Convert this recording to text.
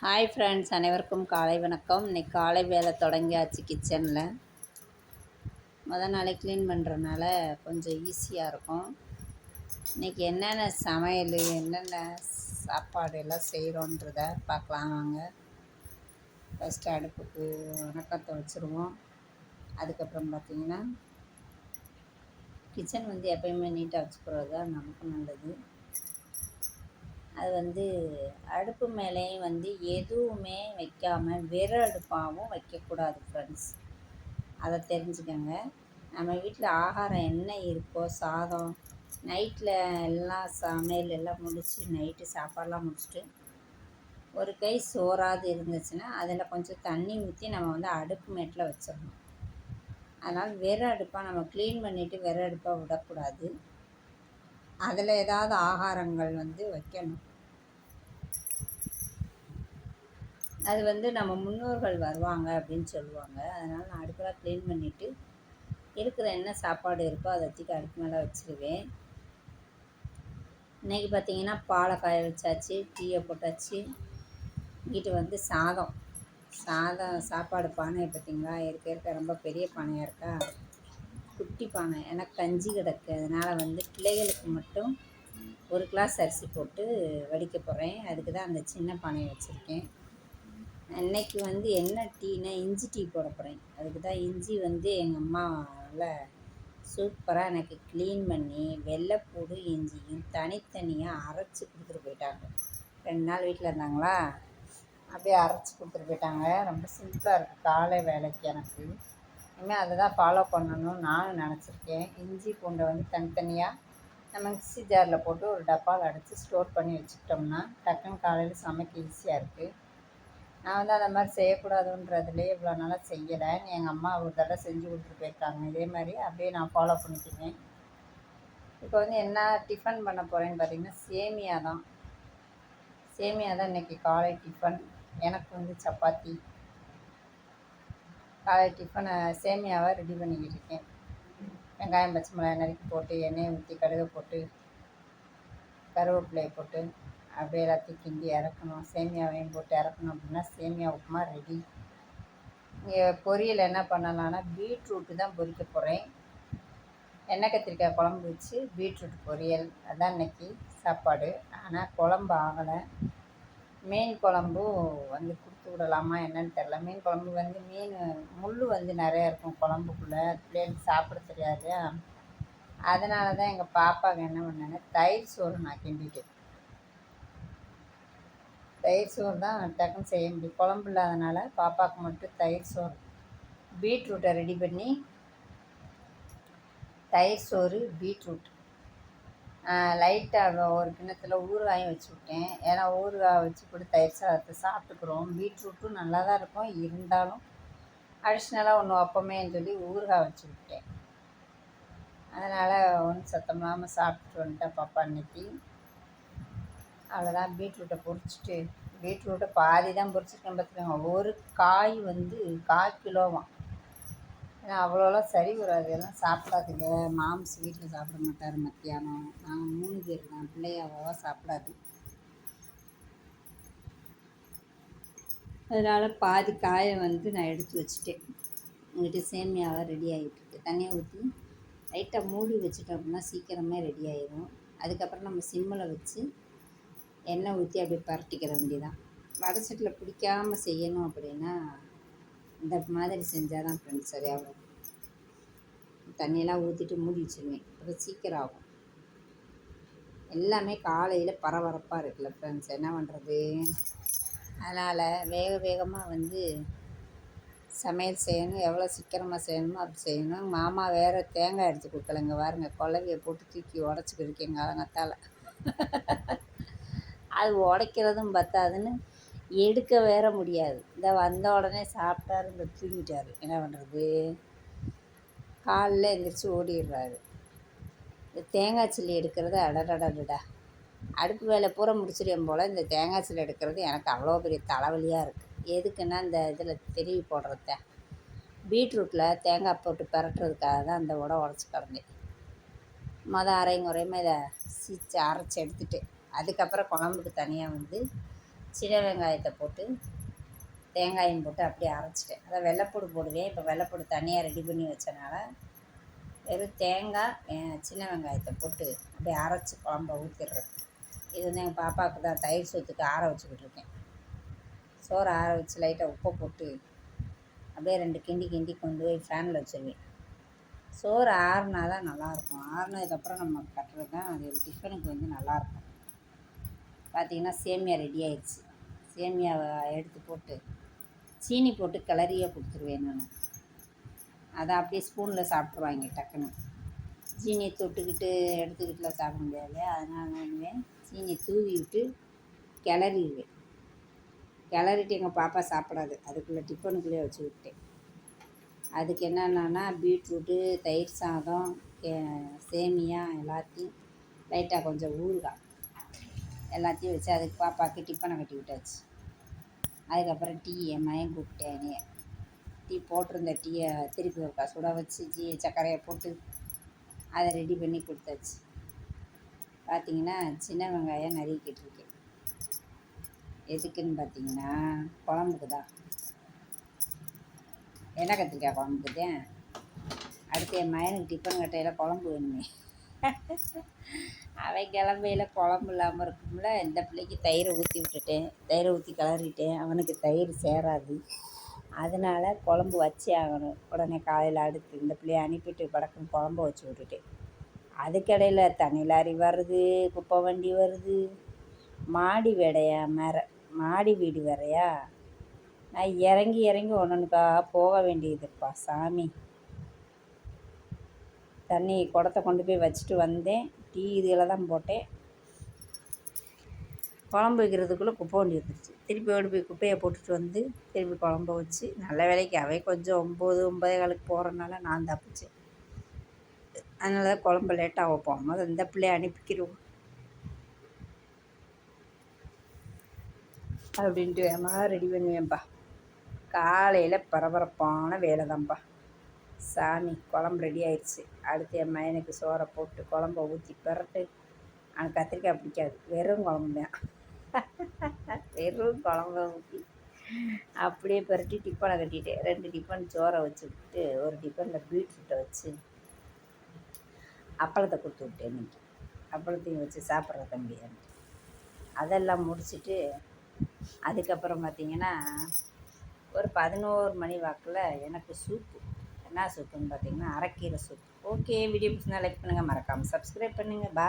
Hi friends அனைவருக்கும் காலை வணக்கம். இன்னைக்கு காலை வேலை தொடங்கியாச்சு கிச்சனில் மொதல் நாளே க்ளீன் பண்ணுறனால கொஞ்சம் ஈஸியாக இருக்கும். இன்றைக்கி என்னென்ன சமையல் என்னென்ன சாப்பாடு எல்லாம் செய்கிறோன்றத பார்க்கலாம் வாங்க. ஃபஸ்ட்டு அடுப்புக்கு வணக்கத்தை வச்சுருவோம். அதுக்கப்புறம் பார்த்திங்கன்னா கிச்சன் வந்து எப்பயுமே நீட்டாக வச்சுக்கிறது தான் நமக்கு நல்லது. அது வந்து அடுப்பு மேலேயும் வந்து எதுவுமே வைக்காமல் வெறும் அடுப்பாகவும் வைக்கக்கூடாது ஃப்ரெண்ட்ஸ் அதை தெரிஞ்சுக்கோங்க. நம்ம வீட்டில் ஆகாரம் என்ன இருக்கோ சாதம் நைட்டில் எல்லாம் சமையல் எல்லாம் முடிச்சு நைட்டு சாப்பாடெலாம் முடிச்சுட்டு ஒரு கை சோறாவது இருந்துச்சுன்னா அதில் கொஞ்சம் தண்ணி ஊற்றி நம்ம வந்து அடுப்பு மேட்டில் வச்சிடணும். அதனால் வெறும் அடுப்பாக நம்ம க்ளீன் பண்ணிவிட்டு வெறும் அடுப்பாக விடக்கூடாது. அதில் ஏதாவது ஆகாரங்கள் வந்து வைக்கணும். அது வந்து நம்ம முன்னோர்கள் வருவாங்க அப்படின்னு சொல்லுவாங்க. அதனால் நான் அடுப்பெல்லாம் க்ளீன் பண்ணிவிட்டு இருக்கிற என்ன சாப்பாடு இருக்கோ அதை தூக்கி அடுப்பு மேலே வச்சுருவேன். இன்றைக்கி பார்த்தீங்கன்னா பாலை காய வச்சாச்சு டீயை போட்டாச்சு. வீட்டு வந்து சாதம். சாதம் சாப்பாடு பானை பார்த்தீங்களா இருக்க இருக்க ரொம்ப பெரிய பானையாக இருக்கா? குட்டி பானை ஏன்னா கஞ்சி கிடக்கு. அதனால் வந்து பிள்ளைகளுக்கு மட்டும் ஒரு கிளாஸ் அரிசி போட்டு வடிக்க போகிறேன் அதுக்கு தான் அந்த சின்ன பானையை வச்சுருக்கேன். இன்றைக்கி வந்து என்ன டீனா இஞ்சி டீ போட போகிறேன் அதுக்கு தான் இஞ்சி வந்து எங்கள் அம்மா நல்லா சூப்பராக எனக்கு க்ளீன் பண்ணி வெள்ளைப்பூடு இஞ்சியும் தனித்தனியாக அரைச்சி கொடுத்துட்டு போயிட்டாங்க. ரெண்டு நாள் வீட்டில் இருந்தாங்களா? அப்படியே அரைச்சி கொடுத்துட்டு போயிட்டாங்க. ரொம்ப சிம்பிளாக இருக்குது காலை வேலைக்கு எனக்கு. இனிமேல் அதை தான் ஃபாலோ பண்ணணும்னு நானும் நினச்சிருக்கேன். இஞ்சி பூண்டை வந்து தனித்தனியாக நம்ம மிக்ஸி ஜாரில் போட்டு ஒரு டப்பாவில் அடைச்சி ஸ்டோர் பண்ணி வச்சுக்கிட்டோம்னா டக்குன்னு காலையில் சமைக்க ஈஸியாக இருக்குது நான் வந்து அந்த மாதிரி செய்யக்கூடாதுன்றதுலேயே இவ்வளோ நாளாக செய்யலை. எங்கள் அம்மா ஒரு தடவை செஞ்சு கொடுத்துட்டு போயிருக்காங்க. இதே மாதிரி அப்படியே நான் ஃபாலோ பண்ணிக்குவேன் இப்போ வந்து என்ன டிஃபன் பண்ண போகிறேன்னு பார்த்தீங்கன்னா சேமியா தான். சேமியா தான் இன்றைக்கி காலை டிஃபன் எனக்கு வந்து சப்பாத்தி. காலை டிஃபனை சேமியாவை ரெடி பண்ணிக்கிட்டு இருக்கேன். வெங்காயம் பச்சை மிளகாய் நறுக்கி போட்டு எண்ணெயை ஊற்றி கடுகை போட்டு கருவேப்பிலையை போட்டு அப்படியே எல்லாத்தையும் கிண்டி இறக்கணும். சேமியாவையும் போட்டு இறக்கணும் அப்படின்னா சேமியா உப்புமா ரெடி இங்கே பொரியல் என்ன பண்ணலான்னா பீட்ரூட்டு தான் பொரிக்க போகிறேன் எண்ணெய் கத்திரிக்காய் குழம்பு வச்சு பீட்ரூட் பொரியல். அதான் இன்னைக்கு சாப்பாடு. ஆனால் குழம்பு ஆகலை. மீன் குழம்பும் வந்து கொடுத்து விடலாமா என்னன்னு தெரில மீன் குழம்பு வந்து மீன் முள் வந்து நிறையா இருக்கும் குழம்புக்குள்ளே. பிள்ளைகளுக்கு சாப்பிட தெரியாது. அதனால தான் எங்கள் பாப்பாவுக்கு என்ன பண்ணேன்னா தயிர் சோறு நான் கிண்டிட்டேன். தயிர் சோறு தான் டக்குன்னு செய்ய முடியும். குழம்பு இல்லாதனால பாப்பாவுக்கு மட்டும் தயிர் சோறு பீட்ரூட்டை ரெடி பண்ணி தயிர் சோறு பீட்ரூட். லைட்டாக ஒரு கிண்ணத்தில் ஊறுகாயும் வச்சு விட்டேன் ஏன்னா ஊறுகாய் வச்சு கூட தயிர் சாதத்தை சாப்பிட்டுக்குறோம். பீட்ரூட்டும் நல்லா தான் இருக்கும். இருந்தாலும் அடிஷ்னலாக ஒன்று அப்பமேன்னு சொல்லி ஊறுகாய் வச்சு விட்டேன் அதனால் ஒன்றும் சத்தம் இல்லாமல் சாப்பிட்டுட்டு வந்துட்டேன் பாப்பா அன்னைக்கு. அவ்வளோதான் பீட்ரூட்டை பொரிச்சிட்டு பீட்ரூட்டை பாதி தான் பொறிச்சிருக்கேன் பார்த்துக்கோங்க ஒரு காய் வந்து கால் கிலோவான் ஏன்னா அவ்வளோலாம் சரி வராது. எல்லாம் சாப்பிடாதுங்க. மாம்ஸ் வீட்டில் சாப்பிட மாட்டார் மத்தியானம். நாங்கள் மூணு பேர் தான். பிள்ளைய அவ்வளோவா சாப்பிடாது. அதனால் பாதி காயை வந்து நான் எடுத்து வச்சுட்டேன். உங்கள்கிட்ட சேமியாவை ரெடி ஆகிட்டுருக்கு தண்ணியை ஊற்றி லைட்டாக மூடி வச்சுட்டோம் அப்படின்னா சீக்கிரமே ரெடி ஆயிடும் அதுக்கப்புறம் நம்ம சிம்மில் வச்சு எண்ணெய் ஊற்றி அப்படியே பரட்டிக்கிற வேண்டியதான் வடை சட்டியில் பிடிக்காமல் செய்யணும் அப்படின்னா இந்த மாதிரி செஞ்சால் தான் ஃப்ரெண்ட்ஸ் சரியாகும். தண்ணியெல்லாம் ஊற்றிட்டு மூடி வச்சுருவேன். அப்புறம் சீக்கிரம் ஆகும். எல்லாமே காலையில் பரபரப்பாக இருக்குல்ல ஃப்ரெண்ட்ஸ் என்ன பண்ணுறது அதனால் வேக வேகமாக வந்து சமையல் செய்யணும். எவ்வளோ சீக்கிரமாக செய்யணுமோ அப்படி செய்யணும். மாமா வேறு தேங்காய் எடுத்து கொடுக்கலங்க பாருங்க. குழவியை போட்டு தூக்கி உடச்சிக்கிட்டு எங்கள் அலங்கத்தால். அது உடைக்கிறதும் பத்தாதுன்னு எடுக்க வேற முடியாது. இந்த வந்த உடனே சாப்பிட்டாரு இந்த தூங்கிட்டார். என்ன பண்ணுறது காலில் எழுந்திரிச்சி ஓடிடுறாரு. இந்த தேங்காய் சில்லி எடுக்கிறது அடடடடா அடுப்பு வேலை பூரா முடிச்சிடும் போல் இந்த தேங்காய் சில்லி எடுக்கிறது எனக்கு அவ்வளோ பெரிய தலைவலியாக இருக்குது எதுக்குன்னா இந்த இதில் திருவி போடுறத. பீட்ரூட்டில் தேங்காய் போட்டு பரட்டுறதுக்காக தான் அந்த உடை உடச்சி கிடந்தேன். மொதல் அரைங்குறையுமே இதை சீச்சு அரைச்சி எடுத்துட்டு அதுக்கப்புறம் குழம்புக்கு தனியாக வந்து சின்ன வெங்காயத்தை போட்டு தேங்காயும் போட்டு அப்படியே அரைச்சிட்டேன். அதான் வெள்ளைப்பூடு போடுவேன் இப்போ வெள்ளைப்பூடு தனியாக ரெடி பண்ணி வச்சனால வெறும் தேங்காய் சின்ன வெங்காயத்தை போட்டு அப்படியே அரைச்சி குழம்ப ஊற்றிடுறேன் இது வந்து எங்கள் பாப்பாவுக்கு தான் தயிர் சோத்துக்கு ஆற வச்சுக்கிட்டு இருக்கேன். சோறு ஆற வச்சு லைட்டாக உப்பை போட்டு அப்படியே ரெண்டு கிண்டி கிண்டி கொண்டு போய் ஃபேனில் வச்சுருவேன். சோறு ஆறுனா தான் நல்லாயிருக்கும். ஆறுனதுக்கப்புறம் நம்ம கட்டுறது தான் அது டிஃபனுக்கு வந்து நல்லாயிருக்கும். பார்த்தீங்கன்னா சேமியா ரெடி ஆயிடுச்சு. சேமியாவை எடுத்து போட்டு சீனி போட்டு கிளறியே கொடுத்துருவேன் நான். அதை அப்படியே ஸ்பூனில் சாப்பிட்ருவாங்க டக்குன்னு. சீனியை தொட்டுக்கிட்டு எடுத்துக்கிட்டுலாம் சாப்பிட முடியாது இல்லையா? அதனால் நான் பண்ணுவேன்? சீனியை தூவி விட்டு கிளறிடுவேன். கிளறிட்டு எங்கள் பாப்பா சாப்பிடாது. அதுக்குள்ளே டிஃபனுக்குள்ளேயே வச்சு விட்டேன் அதுக்கு என்னென்னா பீட்ரூட்டு தயிர் சாதம் கே- சேமியா எல்லாத்தையும் லைட்டாக கொஞ்சம் ஊறுகாய் எல்லாத்தையும் வச்சு அதுக்கு பாப்பாவுக்கு டிஃபனை கட்டி விட்டாச்சு. அதுக்கப்புறம் டீ என் மயன் கூப்பிட்டேன் என்னைய. டீ போட்டிருந்த டீயை திருப்பி ஒருக்கா சுட வச்சு ஜீ சர்க்கரையை போட்டு அதை ரெடி பண்ணி கொடுத்தாச்சு. பார்த்தீங்கன்னா சின்ன வெங்காயம் நறுக்கிட்டு இருக்கேன். எதுக்குன்னு பார்த்தீங்கன்னா குழம்புக்கு தான். என்ன கத்திரிக்காய் குழம்புக்கு தான் அடுத்து என் மயனுக்கு டிஃபன் கட்டையில் குழம்பு வேணுமே. அவன் கிளம்பையில் குழம்பு இல்லாமல் இருக்கும்ல இந்த பிள்ளைக்கு தயிரை ஊற்றி விட்டுட்டேன். தயிரை ஊற்றி கிளறிட்டேன். அவனுக்கு தயிர் சேராது. அதனால் குழம்பு வச்சே ஆகணும். உடனே காலையில் அடுத்து இந்த பிள்ளைய அனுப்பிட்டு படக்குன்னு குழம்பு வச்சு விட்டுட்டேன். அதுக்கடையில் தனி லாரி வருது குப்பை வண்டி வருது. மாடி வேடையா மேற மாடி வீடு வேறையா? நான் இறங்கி இறங்கி ஒன்றுக்கா போக வேண்டியதுப்பா சாமி. தண்ணி குடத்த கொண்டு போய் வச்சுட்டு வந்தேன். டீ இதில் தான் போட்டேன். குழம்பு வைக்கிறதுக்குள்ளே குப்பை வண்டி வந்துருச்சு. திருப்பி ஓடி போய் குப்பையை போட்டுட்டு வந்து திருப்பி குழம்ப வச்சு நல்ல வேலைக்கு அவை கொஞ்சம் ஒம்பது ஒம்பதே காலுக்கு போகிறனால நான் தப்பிச்சேன். அதனால தான் குழம்பு லேட்டாக வைப்போம். முதல்ல இந்த பிள்ளைய அனுப்பிக்கிடுவோம் அப்படின்ட்டு வேமா ரெடி பண்ணுவேன்ப்பா. காலையில் பரபரப்பான வேலை தான்ப்பா சாமி குழம்பு ரெடி ஆயிடுச்சு. அடுத்து என் மயனுக்கு சோறை போட்டு குழம்ப ஊற்றி பரட்டு. அவனுக்கு கத்திரிக்காய் பிடிக்காது. வெறும் குழம்பு தான். வெறும் குழம்ப ஊற்றி அப்படியே பரட்டி டிஃபனை கட்டிட்டேன். ரெண்டு டிஃபன் சோறை வச்சு விட்டு ஒரு டிஃபனில் பீட்ரூட்டை வச்சு அப்பளத்தை கொடுத்து விட்டேன் இன்னைக்கு. அப்பளத்தையும் வச்சு சாப்பிட்ற தம்பி அதெல்லாம் முடிச்சுட்டு அதுக்கப்புறம் பார்த்தீங்கன்னா ஒரு பதினோரு மணி வாக்கில் எனக்கு சூப்பு. என்ன சூப்புன்னு பார்த்தீங்கன்னா அரைக்கீரை சூப். ஓகே வீடியோ பிடிச்சிருந்தா லைக் பண்ணுங்கள் மறக்காமல் சப்ஸ்கிரைப் பண்ணுங்கள் பா